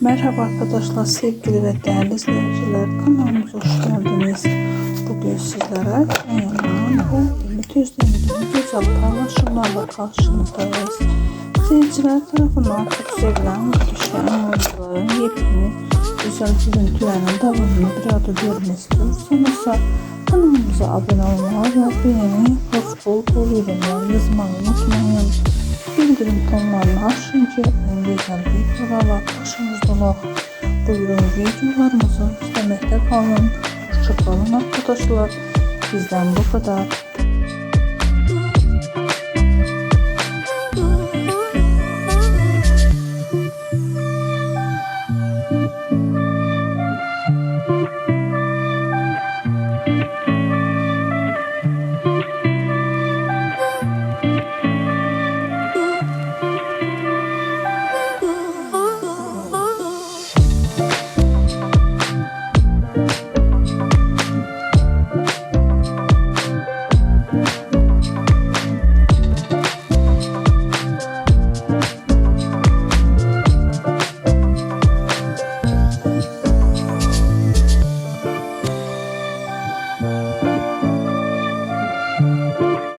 Merhaba arkadaşlar, sevgili ve değerli izleyiciler. Kanalımıza hoş geldiniz. Bugün sizlere ve ümit özlemediğim güzel paylaşımlarla karşınızdayız. İzleyiciler tarafından çok sevilen muhteşem oyuncuların yepyeni güzel görüntülerinin devamını bir arada görmek istiyorsanız kanalımıza abone olmayı ve beğeni, hoş bol bol yorumlar yazmayı unutmayın. Bildirim tonlarını açınca en güzel videolarla karşınızda olaq. Buyurun videolarımızı izlemekte kalın. Hoşçakalın arkadaşlar. Bizden bu kadar.